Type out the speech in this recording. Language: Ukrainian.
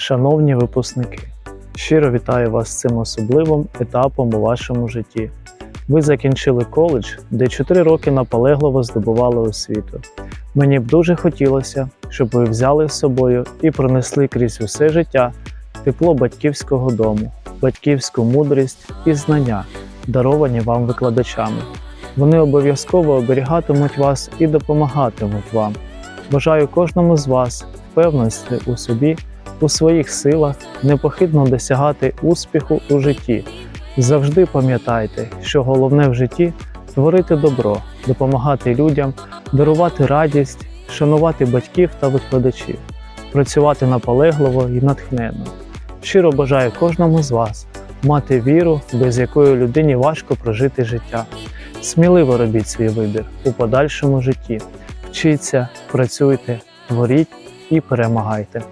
Шановні випускники, щиро вітаю вас з цим особливим етапом у вашому житті. Ви закінчили коледж, де 4 роки наполегливо здобували освіту. Мені б дуже хотілося, щоб ви взяли з собою і пронесли крізь усе життя тепло батьківського дому, батьківську мудрість і знання, даровані вам викладачами. Вони обов'язково оберігатимуть вас і допомагатимуть вам. Бажаю кожному з вас впевненості у собі, у своїх силах, непохитно досягати успіху у житті. Завжди пам'ятайте, що головне в житті творити добро, допомагати людям, дарувати радість, шанувати батьків та викладачів, працювати наполегливо і натхненно. Щиро бажаю кожному з вас мати віру, без якої людині важко прожити життя. Сміливо робіть свій вибір у подальшому житті. Вчіться, працюйте, творіть і перемагайте.